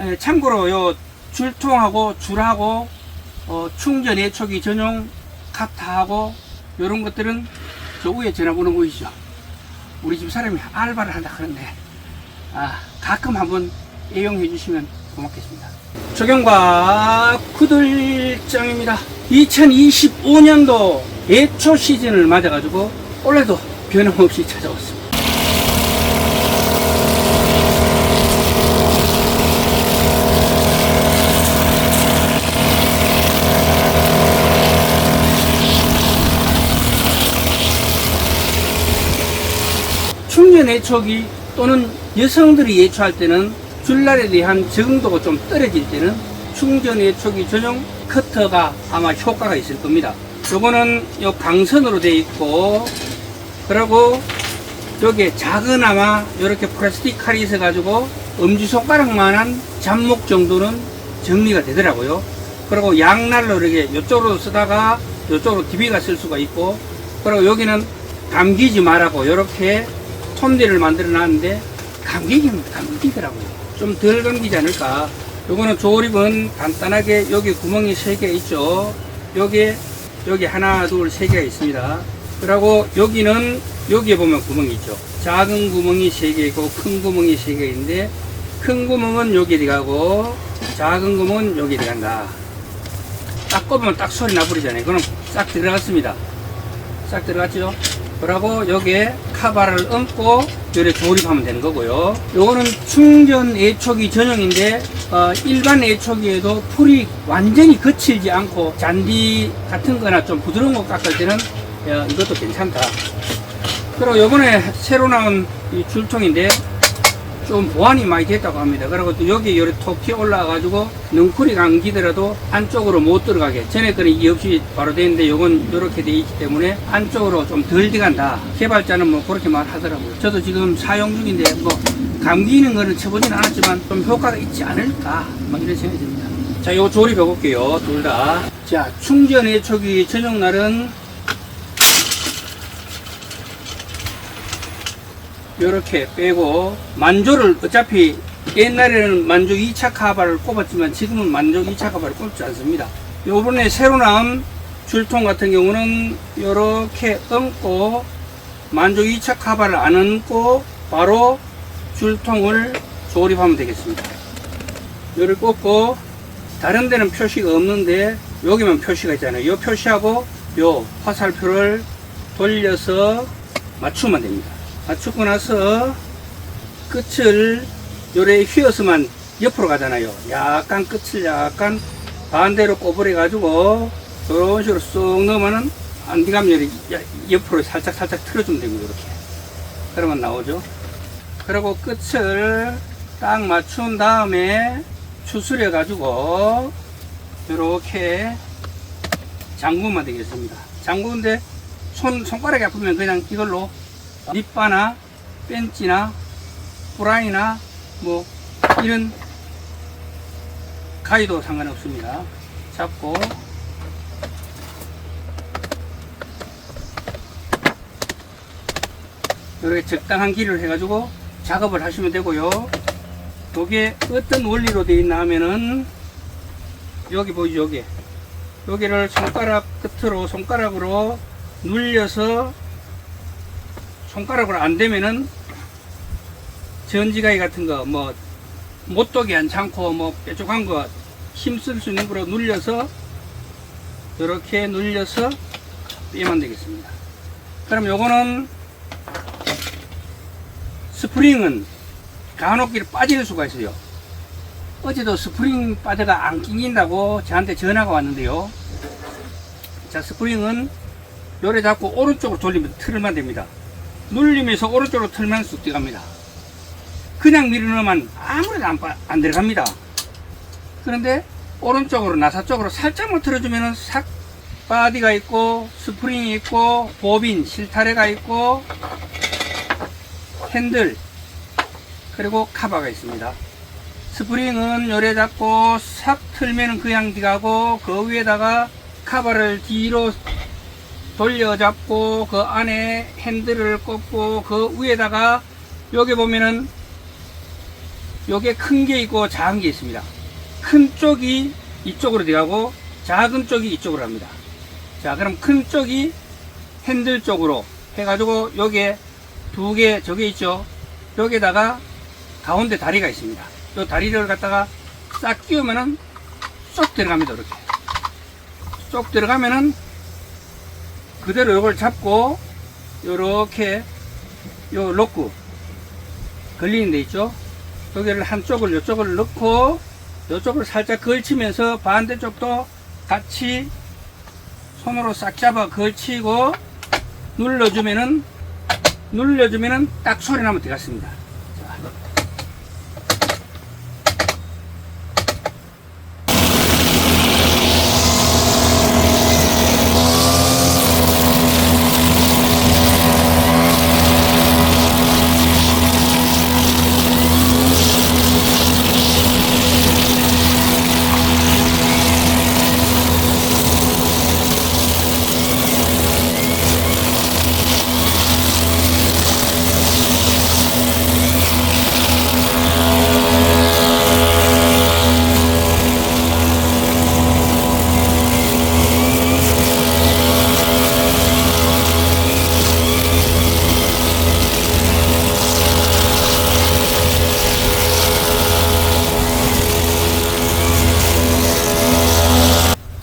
에, 참고로 요 줄통하고 줄하고 어, 충전 예초기 전용 카타하고 이런 것들은 저 위에 전화번호 보이시죠? 우리 집 사람이 알바를 한다 그러는데 아, 가끔 한번 애용해 주시면 고맙겠습니다. 조경과 구들장입니다. 2025년도 예초 시즌을 맞아가지고 올해도 변함없이 찾아왔습니다. 예초기 또는 여성들이 예초할 때는 줄날에 대한 적응도가 좀 떨어질 때는 충전 예초기 전용 커터가 아마 효과가 있을 겁니다. 요거는 요 강선으로 되어 있고 그리고 여기에 작은 아마 이렇게 플라스틱 칼이 있어 가지고 엄지손가락만한 잡목 정도는 정리가 되더라고요. 그리고 양날로 이렇게 이쪽으로 쓰다가 이쪽으로 DB가 쓸 수가 있고 그리고 여기는 감기지 말라고 이렇게 톱니를 만들어 놨는데 감기긴 감기더라고요. 좀 덜 감기지 않을까. 요거는 조립은 간단하게 여기 구멍이 세개 있죠. 여기 여기 하나 둘 세 개가 있습니다. 그리고 여기는 여기에 보면 구멍이 있죠. 작은 구멍이 세개 있고 큰 구멍이 세개 있는데 큰 구멍은 여기 들어가고 작은 구멍은 여기 들어간다. 딱 꼽으면 딱 소리 나버리잖아요. 그럼 싹 들어갔습니다. 싹 들어갔죠? 그러고 여기에 카바를 얹고 요래 조립하면 되는 거고요. 요거는 충전 애초기 전용인데 어, 일반 애초기에도 풀이 완전히 거칠지 않고 잔디 같은 거나 좀 부드러운 거 깎을 때는 어, 이것도 괜찮다. 그리고 요번에 새로 나온 이 줄통인데 좀 보완이 많이 됐다고 합니다. 그리고 또 여기 요래 톱이 올라와가지고 능쿨이 감기더라도 안쪽으로 못 들어가게. 전에 거는 이 없이 바로 되는데 요건 이렇게 돼 있기 때문에 안쪽으로 좀 덜 들어간다. 개발자는 뭐 그렇게 말하더라고요. 저도 지금 사용 중인데 뭐 감기는 거는 쳐보진 않았지만 좀 효과가 있지 않을까. 막 이런 생각이 듭니다. 자, 요 조립해 볼게요. 둘 다. 자, 충전의 초기 전용 날은 이렇게 빼고 만조를 어차피 옛날에는 만조 2차 카바를 꼽았지만 지금은 만조 2차 카바를 꼽지 않습니다. 요번에 새로 나온 줄통 같은 경우는 이렇게 얹고 만조 2차 카바를 안 얹고 바로 줄통을 조립하면 되겠습니다. 요를 꽂고 다른 데는 표시가 없는데 여기만 표시가 있잖아요. 요 표시하고 요 화살표를 돌려서 맞추면 됩니다. 맞추고 나서 끝을 요래 휘어서만 옆으로 가잖아요. 약간 끝을 약간 반대로 꼬부려 가지고 이런 식으로 쏙 넣으면은 안디감 열이 옆으로 살짝 살짝 틀어주면 됩니다. 이렇게. 그러면 나오죠. 그리고 끝을 딱 맞춘 다음에 추스려 가지고 이렇게 잠그면 되겠습니다. 잠그는데 손 손가락이 아프면 그냥 이걸로 립바나 벤치나 브라이나 뭐 이런 가위도 상관없습니다. 잡고 이렇게 적당한 길을 해가지고 작업을 하시면 되고요. 이게 어떤 원리로 되어 있나 하면은 여기 보이죠 여기 여기를 손가락 끝으로 손가락으로 눌려서 손가락으로 안 되면은 전지가위 같은 거 뭐 못도기 않고 뭐 뾰족한 거 힘쓸 수 있는 거로 눌려서 이렇게 눌려서 빼면 되겠습니다. 그럼 요거는 스프링은 간혹 길 빠질 수가 있어요. 어제도 스프링 빠져가 안 끼긴다고 저한테 전화가 왔는데요. 자, 스프링은 요래 잡고 오른쪽으로 돌리면 틀면 됩니다. 눌리면서 오른쪽으로 틀면 쑥 들어갑니다. 그냥 밀어넣으면 아무래도 안, 빠- 안 들어갑니다. 그런데 오른쪽으로 나사 쪽으로 살짝만 틀어주면은 싹 바디가 있고 스프링이 있고 보빈 실타래가 있고 핸들 그리고 카바가 있습니다. 스프링은 요래 잡고 싹 틀면은 그냥 들어가고 그 위에다가 카바를 뒤로 돌려 잡고 그 안에 핸들을 꽂고 그 위에다가 여기 보면은 요게 큰 게 있고 작은 게 있습니다. 큰 쪽이 이쪽으로 들어가고 작은 쪽이 이쪽으로 갑니다. 자, 그럼 큰 쪽이 핸들 쪽으로 해가지고 요게 두개 저게 있죠. 여기에다가 가운데 다리가 있습니다. 요 다리를 갖다가 싹 끼우면은 쏙 들어갑니다. 이렇게. 쏙 들어가면은 그대로 요걸 잡고 요렇게 요 로크 걸리는 데 있죠. 여기를 한쪽을 요쪽을 넣고 요쪽을 살짝 걸치면서 반대쪽도 같이 손으로 싹 잡아 걸치고 눌러주면은 눌러주면은 딱 소리 나면 되겠습니다.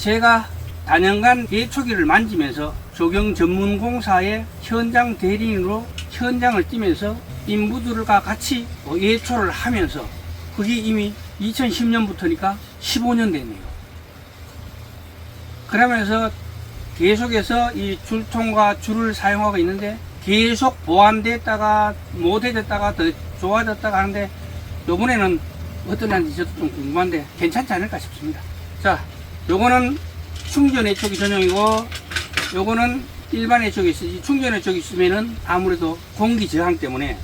제가 단연간 예초기를 만지면서 조경 전문 공사의 현장 대리인으로 현장을 뛰면서 인부들과 같이 어, 예초를 하면서 그게 이미 2010년부터니까 15년 됐네요. 그러면서 계속해서 이 줄통과 줄을 사용하고 있는데 계속 보완됐다가 못해졌다가 더 좋아졌다가 하는데 요번에는 어떨는지 저도 좀 궁금한데 괜찮지 않을까 싶습니다. 자, 요거는 충전 애초기 전용이고 요거는 일반 애초기 있으지 충전 애초기 있으면은 아무래도 공기 저항 때문에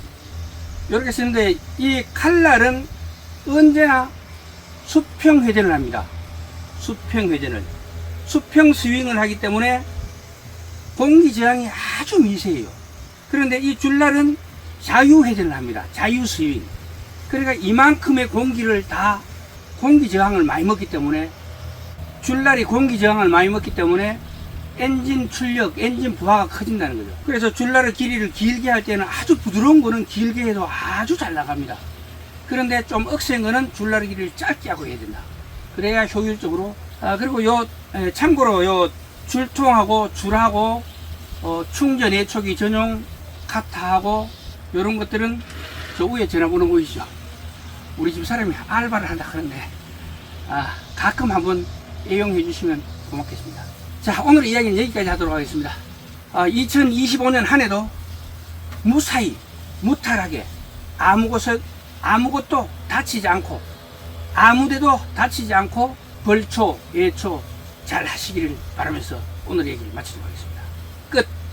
이렇게 쓰는데 이 칼날은 언제나 수평 회전을 합니다. 수평 회전을 수평 스윙을 하기 때문에 공기 저항이 아주 미세해요. 그런데 이 줄날은 자유 회전을 합니다. 자유 스윙. 그러니까 이만큼의 공기를 다 공기 저항을 많이 먹기 때문에 줄날이 공기 저항을 많이 먹기 때문에 엔진 출력, 엔진 부하가 커진다는 거죠. 그래서 줄날의 길이를 길게 할 때는 아주 부드러운 거는 길게 해도 아주 잘 나갑니다. 그런데 좀 억센 거는 줄날의 길이를 짧게 하고 해야 된다. 그래야 효율적으로. 아, 그리고 요, 에, 참고로 요 줄통하고 줄하고 어, 충전 예초기 전용 카타하고 요런 것들은 저 위에 전화번호 보이시죠? 우리 집 사람이 알바를 한다 그러는데 아, 가끔 한번 애용해 주시면 고맙겠습니다. 자, 오늘 이야기는 여기까지 하도록 하겠습니다. 아, 2025년 한 해도 무사히, 무탈하게, 아무것을, 아무것도 다치지 않고, 아무데도 다치지 않고, 벌초, 예초 잘 하시기를 바라면서 오늘 얘기를 마치도록 하겠습니다.